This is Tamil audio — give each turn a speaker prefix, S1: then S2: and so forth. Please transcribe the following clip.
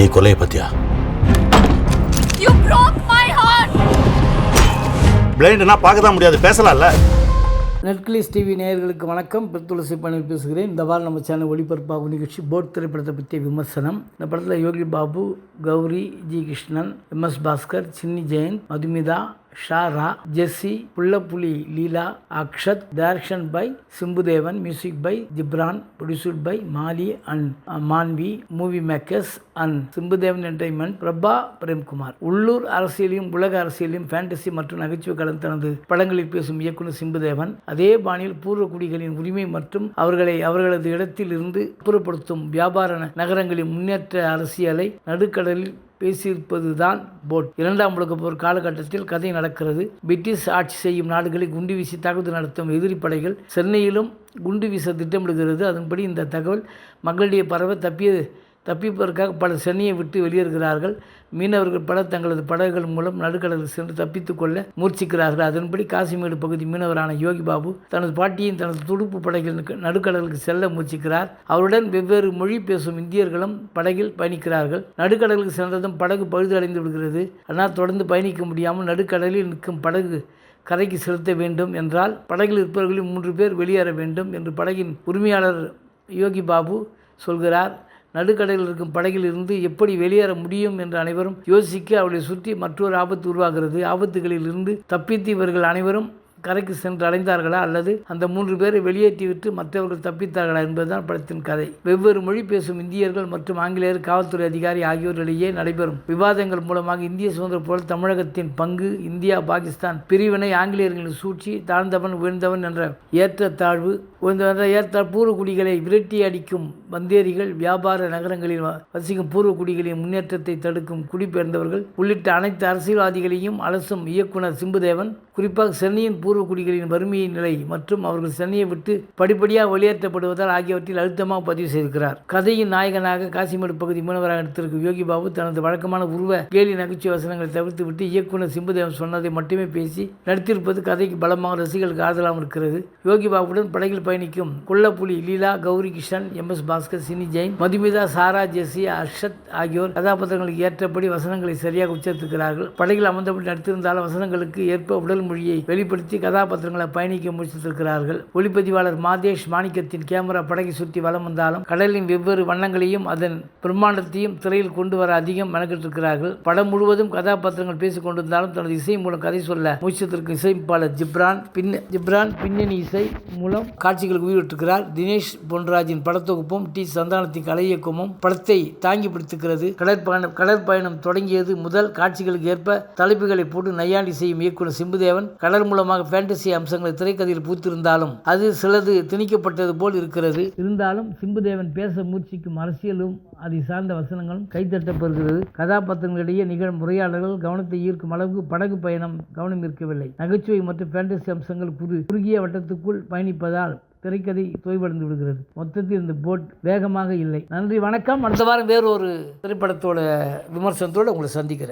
S1: நீ கொலையை பத்தியா
S2: You broke my heart!
S1: பிளைண்ட்னா பார்க்க தான் முடியாது பேசலாம்ல.
S3: நெட்கிளிஸ் டிவி நேயர்களுக்கு வணக்கம். பெருத்துளசி பணியில் பேசுகிறேன். இந்த வாரம் நம்ம சேனல் ஒளிபரப்பாகும் நிகழ்ச்சி போட் திரைப்படத்தை பற்றிய விமர்சனம். இந்த படத்தில் Yogi Babu Gauri G Krishnan M S Bhaskar Chinni Jayan Madhumitha Shara Jessie Pullappuli Leela Akshath direction by Chimbudeven music by Ghibran producer by Mali and Manvi movie makers and Chimbudeven entertainment Prabha Premkumar. உள்ளூர் அரசியலையும் உலக அரசியலையும் ஃபேண்டசி மற்றும் நகைச்சுவை கலந்து தனது படங்களில் பேசும் இயக்குனர் சிம்புதேவன் அதே பாணியில் பூர்வக்குடிகளின் உரிமை மற்றும் அவர்களை அவர்களது இடத்தில் இருந்து அப்புறப்படுத்தும் வியாபார நகரங்களின் முன்னேற்ற அரசியலை நடுக்கடலில் பேசியிருப்பதுதான் போட். இரண்டாம் உலகப் போர் காலகட்டத்தில் கதை நடக்கிறது. பிரிட்டிஷ் ஆட்சி செய்யும் நாடுகளை குண்டு வீசி தாக்குதல் நடத்தும் எதிரி படைகள் சென்னையிலும் குண்டு வீச திட்டமிடுகிறது. அதன்படி இந்த தகவல் மக்களிடையே பரவ தப்பியது. தப்பிப்பதற்காக பலர் சென்னையை விட்டு வெளியேறுகிறார்கள். மீனவர்கள் பலர் தங்களது படகுகள் மூலம் நடுக்கடலில் சென்று தப்பித்துக் கொள்ள முயற்சிக்கிறார்கள். அதன்படி காசிமேடு பகுதி மீனவரான யோகி பாபு தனது பாட்டியின் தனது துடுப்பு படகில் நடுக்கடலுக்கு செல்ல முயற்சிக்கிறார். அவருடன் வெவ்வேறு மொழி பேசும் இந்தியர்களும் படகில் பயணிக்கிறார்கள். நடுக்கடலுக்கு சென்றதும் படகு பழுதடைந்து விடுகிறது. ஆனால் தொடர்ந்து பயணிக்க முடியாமல் நடுக்கடலில் நிற்கும் படகு கரைக்கு செலுத்த வேண்டும் என்றால் படகில் இருப்பவர்களில் மூன்று பேர் வெளியேற வேண்டும் என்று படகின் உரிமையாளர் யோகி பாபு சொல்கிறார். நடுக்கடலில் இருக்கும் படகில் இருந்து எப்படி வெளியேற முடியும் என்று அனைவரும் யோசிக்க அவளை சுற்றி மற்றொரு ஆபத்து உருவாகிறது. ஆபத்துகளில் இருந்து தப்பித்து இவர்கள் அனைவரும் கரைக்கு சென்று அடைந்தார்களா அல்லது அந்த மூன்று பேரை வெளியேற்றிவிட்டு மற்றவர்கள் தப்பித்தார்களா என்பதுதான் படத்தின் கதை. வெவ்வேறு மொழி பேசும் இந்தியர்கள் மற்றும் ஆங்கிலேயர் காவல்துறை அதிகாரி ஆகியோரிடையே நடைபெறும் விவாதங்கள் மூலமாக இந்திய சுதந்திர போல் தமிழகத்தின் பங்கு இந்தியா பாகிஸ்தான் பிரிவினை ஆங்கிலேயர்களின் சூழ்ச்சி தாழ்ந்தவன் உயர்ந்தவன் என்ற ஏற்றத்தாழ்வு உயர்ந்தவன் ஏற்ற பூர்வக்குடிகளை விரட்டி அடிக்கும் வந்தேரிகள் வியாபார நகரங்களில் வசிக்கும் பூர்வக்குடிகளின் முன்னேற்றத்தை தடுக்கும் குடிபெயர்ந்தவர்கள் உள்ளிட்ட அனைத்து அரசியல்வாதிகளையும் அலசும் இயக்குனர் சிம்புதேவன் குறிப்பாக சென்னையின் பூர்வக்குடிகளின் வறுமையின் நிலை மற்றும் அவர்கள் சென்னையை விட்டு படிப்படியாக வெளியேற்றப்படுவதால் ஆகியவற்றில் அழுத்தமாக பதிவு செய்திருக்கிறார். கதையின் நாயகனாக காசிமேடு பகுதி மீனவராக நடித்திருக்கும் யோகி பாபு தனது வழக்கமான உருவ கேலி நகைச்சுவை வசனங்களை தவிர்த்துவிட்டு இயக்குனர் சிம்புதேவன் சொன்னதை மட்டுமே பேசி நடித்திருப்பது கதைக்கு பலமாக ரசிகர்களுக்கு ஆதரவாக இருக்கிறது. யோகி பாபுடன் படகில் பயணிக்கும் கொல்லப்புலி லீலா கௌரி கிஷன் எம். எஸ். பாஸ்கர் சினி ஜெயின் மதுமிதா சாரா ஜெசி அர்ஷத் ஆகியோர் கதாபாத்திரங்களுக்கு ஏற்றபடி வசனங்களை சரியாக உச்சரித்திருக்கிறார்கள். படகில் அமர்ந்தபடி நடித்திருந்தாலும் வசனங்களுக்கு ஏற்ப உடல் மொழியை வெளிப்படுத்தி கதாபாத்திரங்களை பயணிக்க முயற்சித்திருக்கிறார்கள். ஒளிப்பதிவாளர் மாதேஷ் மாணிக்கத்தின் கேமரா படகை சுற்றி வலம் வந்தாலும் கடலின் வெவ்வேறு வண்ணங்களையும் அதன் பிரம்மாண்டத்தையும் திரையில் கொண்டு வர அதிகம் மெனக்கிட்டிருக்கிறார்கள். படம் முழுவதும் கதாபாத்திரங்கள் பேசிக் கொண்டிருந்தாலும் தனது இசை மூலம் கதை சொல்ல முயற்சித்திருக்கும் இசையமைப்பாளர் ஜிப்ரான் பின் ஜிப்ரான் பின்னணி இசை மூலம் காட்சிகளுக்கு உயிரிட்டிருக்கிறார் தினேஷ் பொன்ராஜின் படத்தொகுப்பும் டி சந்தானத்தின் கலை இயக்கமும் படத்தை தாங்கி பிடித்திருக்கிறது கடற்பயணம் கடற்பயணம் தொடங்கியது முதல் காட்சிகளுக்கு ஏற்ப தலைப்புகளை போட்டு நையாண்டி செய்யும் இயக்குனர் சிம்புதேவன் கடல் மூலமாக ஃபேண்டசி அம்சங்களை திரைக்கதையில் பூத்திருந்தாலும் அது சிலது திணிக்கப்பட்டது போல் இருக்கிறது. இருந்தாலும் சிம்புதேவன் பேச முயற்சிக்கும் அரசியலும் அதை சார்ந்த வசனங்களும் கைத்தட்டப்படுகிறது கதாபாத்திரங்களிடையே நிகழும் உரையாடல்கள் கவனத்தை ஈர்க்கும் அளவுக்கு படகு பயணம் கவனம் இருக்கவில்லை நகைச்சுவை மற்றும் ஃபேண்டசி அம்சங்கள் குறு குறுகிய வட்டத்துக்குள் பயணிப்பதால் திரைக்கதை தொய்வடைந்து விடுகிறது. மொத்தத்தில் இந்த போட் வேகமாக இல்லை. நன்றி வணக்கம். அடுத்த வாரம் வேறு ஒரு திரைப்படத்தோட விமர்சனத்தோடு உங்களை சந்திக்கிறேன்.